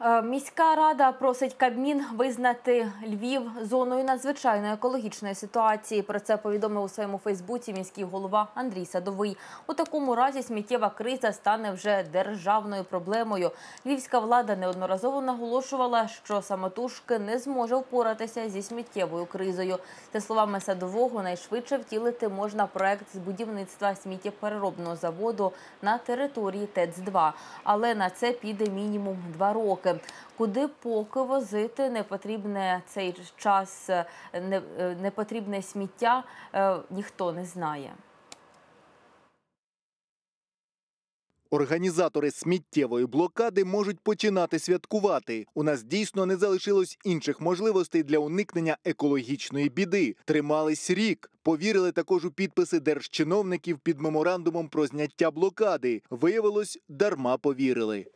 Е, Міська рада просить Кабмін визнати Львів зоною надзвичайної екологічної ситуації. Про це повідомив у своєму Фейсбуці міський голова Андрій Садовий. У такому разі сміттєва криза стане вже державною проблемою. Львівська влада неодноразово наголошувала, що самотужки не зможе впоратися зі сміттєвою кризою. За словами садового, найшвидше втілити можна проект з будівництва сміттєпереробного заводу на території ТЕЦ-2. Але на це піде мінімум два роки. Куди поки возити непотрібне цей час е, не- е, непотрібне сміття, е, ніхто не знає. Організатори сміттєвої блокади можуть починати святкувати. У нас дійсно не залишилось інших можливостей для уникнення екологічної біди. Тримались рік. Повірили також у підписи держчиновників під меморандумом про зняття блокади. Виявилось, дарма повірили.